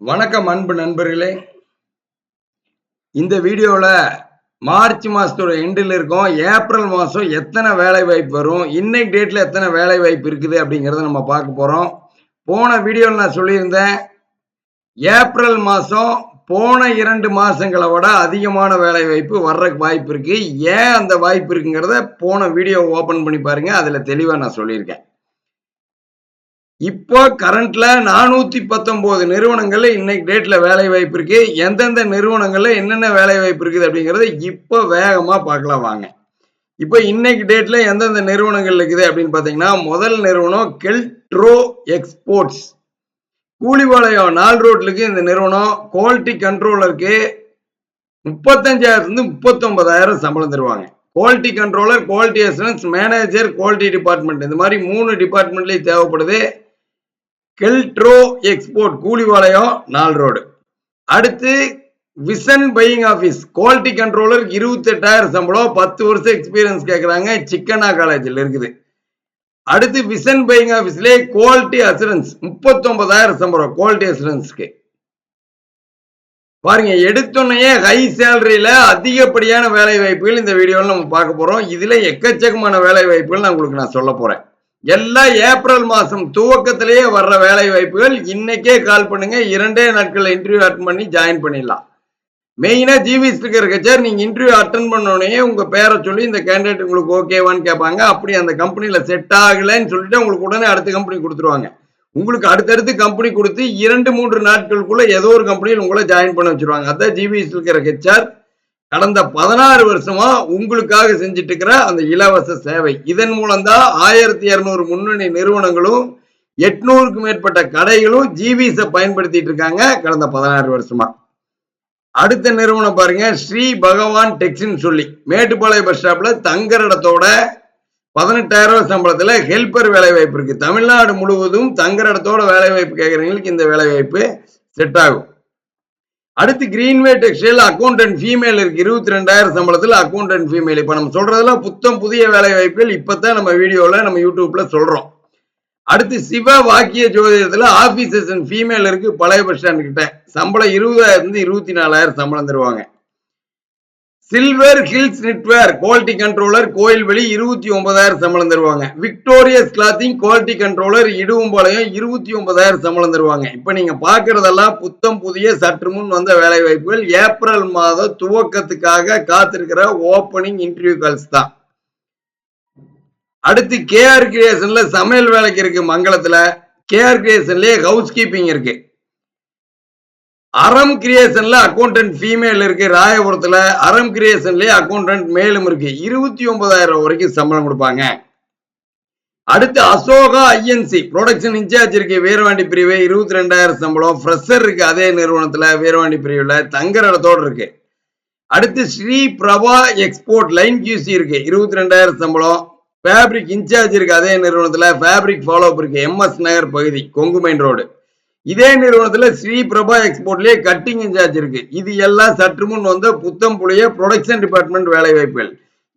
வணக்கம் அன்பு நண்பர்களே. இந்த வீடியோவில் மார்ச் மாதத்தோட எண்டில் இருக்கோம். ஏப்ரல் மாதம் எத்தனை வேலை வாய்ப்பு வரும்? இன்னைக்கு டேட்டில் எத்தனை வேலை வாய்ப்பு இருக்குது அப்படிங்கிறத நம்ம பார்க்க போகிறோம் போன வீடியோவில் நான் சொல்லியிருந்தேன் ஏப்ரல் மாதம் போன இரண்டு மாதங்களை விட அதிகமான வேலை வாய்ப்பு வர்றதுக்கு வாய்ப்பு இருக்குது ஏன் அந்த வாய்ப்பு இருக்குங்கிறத போன வீடியோ ஓப்பன் பண்ணி பாருங்கள் அதில் தெளிவாக நான் சொல்லியிருக்கேன். இப்போ கரண்ட்ல நானூத்தி பத்தொன்பது நிறுவனங்கள்ல இன்னைக்கு டேட்ல வேலை வாய்ப்பு இருக்கு. எந்தெந்த நிறுவனங்கள்ல என்னென்ன வேலை வாய்ப்பு இருக்குது அப்படிங்கறத இப்போ வேகமா பார்க்கலாம் வாங்க. இப்போ இன்னைக்கு டேட்ல எந்தெந்த நிறுவனங்கள் இருக்குது அப்படின்னு பாத்தீங்கன்னா முதல் நிறுவனம் கெல்ட்ரோ எக்ஸ்போர்ட்ஸ் கூலிபாளையம் நால் ரோட்லுக்கு இந்த நிறுவனம். குவாலிட்டி கண்ட்ரோலருக்கு முப்பத்தஞ்சாயிரத்துலேருந்து முப்பத்தொன்பதாயிரம் சம்பளம் தருவாங்க. Quality controller quality assurance manager quality department இந்த மாதிரி மூணு டிபார்ட்மெண்ட்லேயும் தேவைப்படுது. கெல்ட்ரோ எக்ஸ்போர்ட் கூலிவாளையம் நால் ரோடு அடுத்து vision buying office quality controller இருபத்தி எட்டாயிரம் சம்பளம் பத்து வருஷம் எக்ஸ்பீரியன்ஸ் கேட்குறாங்க சிக்கனா காலேஜில் இருக்குது. அடுத்து விசன் பையிங் ஆஃபீஸ்லேயே குவாலிட்டி அசூரன்ஸ் முப்பத்தொன்பதாயிரம் சம்பளம் குவாலிட்டி அசூரன்ஸ்க்கு பாருங்க எடுத்தோன்னையே ஹை சேலரியில அதிகப்படியான வேலை வாய்ப்புகள் இந்த வீடியோவில் நம்ம பார்க்க போறோம். இதுல எக்கச்சக்கமான வேலை வாய்ப்புகள் நான் உங்களுக்கு நான் சொல்ல போறேன். எல்லாம் ஏப்ரல் மாதம் துவக்கத்திலேயே வர்ற வேலை வாய்ப்புகள் இன்னைக்கே கால் பண்ணுங்க. இரண்டே நாட்கள் இன்டர்வியூ அட்டன் பண்ணி ஜாயின் பண்ணிடலாம். மெயினாக ஜிவிஸ் இருக்கிற சார் நீங்க இன்டர்வியூ அட்டன் பண்ணோடனே உங்க பேரை சொல்லி இந்த கேண்டிடேட் உங்களுக்கு ஓகேவான்னு கேட்பாங்க. அப்படி அந்த கம்பெனியில் செட் ஆகலைன்னு சொல்லிட்டு உங்களுக்கு உடனே அடுத்த கம்பெனி கொடுத்துருவாங்க. உங்களுக்கு அடுத்தடுத்து கம்பெனி கொடுத்து இரண்டு மூன்று நாட்களுக்குள்ள ஏதோ ஒரு கம்பெனியில் உங்களை ஜாயின் பண்ண வச்சிருவாங்க. அதான் ஜிவிஎஸ் இருக்கிற ஹெச்ஆர் கடந்த பதினாறு வருஷமா உங்களுக்காக செஞ்சுட்டு இருக்கிற அந்த இலவச சேவை. இதன் மூலம் தான் ஆயிரத்தி இருநூறு முன்னணி நிறுவனங்களும் எட்நூறுக்கு மேற்பட்ட கடைகளும் ஜிவிஸை பயன்படுத்திட்டு இருக்காங்க கடந்த பதினாறு வருஷமா. அடுத்த நிறுவனம் பாருங்க ஸ்ரீ பகவான் டெக்ஸ்ன்னு சொல்லி. மேட்டுப்பாளைய பஸ் ஸ்டாப்ல தங்குற இடத்தோட பதினெட்டாயிரம் ரூபாய் சம்பளத்துல ஹெல்பர் வேலை வாய்ப்பு இருக்கு. தமிழ்நாடு முழுவதும் தங்குற இடத்தோட வேலை வாய்ப்பு கேட்கறவங்களுக்கு இந்த வேலை வாய்ப்பு செட் ஆகும். அடுத்து கிரீன்வே டெக்ஸ்டைல் அக்கௌண்டன்ட் ஃபீமேல் இருக்கு. இருபத்தி ரெண்டாயிரம் சம்பளத்தில் அக்கௌண்டன்ட் ஃபீமேல் இப்போ நம்ம சொல்றதெல்லாம் புத்தம் புதிய வேலை வாய்ப்புகள் இப்பதான் நம்ம வீடியோவில் நம்ம யூடியூப்ல சொல்றோம். அடுத்து சிவ வாக்கிய ஜோதிடத்தில் ஆபீசர்ஸ் அண்ட் ஃபீமேல் இருக்கு. பழைய பஸ் ஸ்டாண்ட் கிட்ட. சம்பளம் இருபதாயிரம் இருபத்தி நாலாயிரம் சம்பளம் தருவாங்க. Silver hills netwear quality controller Koilveli இருபத்தி ஒன்பதாயிரம் சம்பளம் தருவாங்க. Victorious clothing quality controller Iduvampalayam இருபத்தி ஒன்பதாயிரம் சம்பளம் தருவாங்க. இப்போ நீங்கள் பார்க்குறதெல்லாம் புத்தம் புதிய சற்று முன் வந்த வேலை வாய்ப்புகள் ஏப்ரல் மாத துவக்கத்துக்காக காத்திருக்கிற ஓப்பனிங் இன்டர்வியூ கால்ஸ் தான். அடுத்து கேஆர் கிரியேஷனில் சமையல் வேலைக்கு இருக்கு மங்களத்தில். கேஆர் கிரியேஷன்லேயே ஹவுஸ் கீப்பிங் இருக்குது அறம் கிரியேஷன்ல அக்கௌண்டன்ட் ஃபீமேல் இருக்கு ராயபுரத்துல அறம் கிரியேஷன்லயே அக்கௌண்டன்ட் மேலும் இருக்கு. இருபத்தி ஒன்பதாயிரம் வரைக்கும் சம்பளம் கொடுப்பாங்க. அடுத்து அசோகா ஐஎன்சி ப்ரொடக்ஷன் இன்சார்ஜ் இருக்கு வீரவாண்டி பிரிவு இருபத்தி ரெண்டாயிரம் சம்பளம். ஃப்ரெஷர் இருக்கு அதே நிறுவனத்துல வீரவாண்டி பிரிவுல தங்குற இடத்தோடு இருக்கு. அடுத்து Sri Prabha export line QC இருக்கு இருபத்தி ரெண்டாயிரம் சம்பளம். ஃபேப்ரிக் இன்சார்ஜ் இருக்கு அதே நிறுவனத்துல ஃபேப்ரிக் ஃபாலோ அப் இருக்கு எம்எஸ் நகர் பகுதி கொங்கு மெயின் ரோடு இதே நிறுவனத்துல ஸ்ரீ பிரபா எக்ஸ்போர்ட்லயே கட்டிங் இன்சார்ஜ் இருக்கு. இது எல்லாம் சற்று முன் வந்த புத்தம் புளிய ப்ரொடக்ஷன் டிபார்ட்மெண்ட் வேலை வாய்ப்புகள்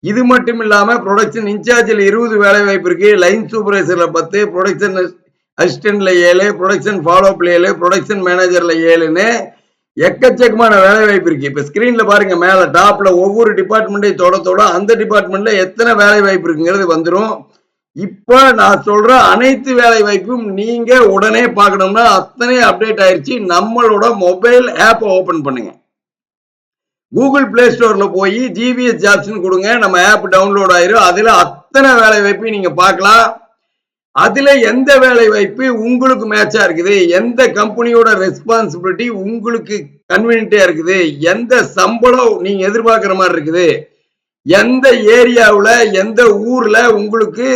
இது மட்டும் இல்லாம ப்ரொடக்ஷன் இன்சார்ஜில் இருபது வேலை வாய்ப்பு இருக்கு லைன் சூப்பர்வைசர்ல பத்து ப்ரொடக்ஷன் அசிஸ்டன்ட்ல ஏழு ப்ரொடக்ஷன் ஃபாலோப்ல ஏழு ப்ரொடக்ஷன் மேனேஜர்ல ஏழுன்னு எக்கச்சக்கமான வேலை வாய்ப்பு இருக்கு. இப்ப ஸ்கிரீன்ல பாருங்க மேல டாப்ல ஒவ்வொரு டிபார்ட்மெண்ட்டையும் தொட தொட அந்த டிபார்ட்மெண்ட்ல எத்தனை வேலை வாய்ப்பு இருக்குங்கிறது வந்துடும் இப்ப நான் சொல்ற அனைத்து வேலை வாய்ப்பும் நீங்க உடனே பார்க்கணும்னா அத்தனை அப்டேட் ஆயிடுச்சு நம்மளோட மொபைல் ஆப் ஓபன் பண்ணுங்க. கூகுள் பிளே ஸ்டோர்ல போய் ஜிபிஎஸ் ஜாப்ஸ்னு கொடுங்க. நம்ம ஆப் டவுன்லோட் ஆயிரும். அதுல அத்தனை வேலை வாய்ப்பையும் நீங்க பார்க்கலாம். அதுல எந்த வேலை வாய்ப்பு உங்களுக்கு மேட்சா இருக்குது? எந்த கம்பெனியோட ரெஸ்பான்சிபிலிட்டி உங்களுக்கு கன்வீனியா இருக்குது? எந்த சம்பளம் நீங்க எதிர்பார்க்குற மாதிரி இருக்குது? எந்த ஏரியாவில் எந்த ஊர்ல உங்களுக்கு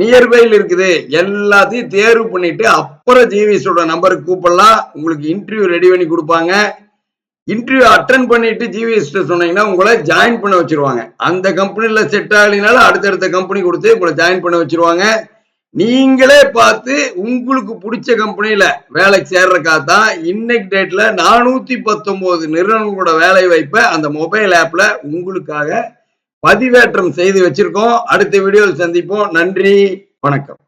நியர்பையில் இருக்குது. எல்லாத்தையும் தேர்வு பண்ணிட்டு அப்புறம் ஜிவிஎஸோட நம்பருக்கு கூப்பிடலாம். உங்களுக்கு இன்டர்வியூ ரெடி பண்ணி கொடுப்பாங்க. இன்டர்வியூ அட்டன் பண்ணிட்டு ஜிவிஎஸ் சொன்னீங்கன்னா உங்களை ஜாயின் பண்ண வச்சிருவாங்க. அந்த கம்பெனில செட் ஆகலினாலும் அடுத்தடுத்த கம்பெனி கொடுத்து உங்களை ஜாயின் பண்ண வச்சிருவாங்க. நீங்களே பார்த்து உங்களுக்கு பிடிச்ச கம்பெனியில வேலைக்கு சேர்றக்கா தான் இன்னைக்கு டேட்ல நானூத்தி பத்தொன்பது நிறுவனங்களோட வேலை வாய்ப்பை அந்த மொபைல் ஆப்ல உங்களுக்காக பதிவேற்றம் செய்து வச்சிருக்கோம். அடுத்த வீடியோவில் சந்திப்போம். நன்றி. வணக்கம்.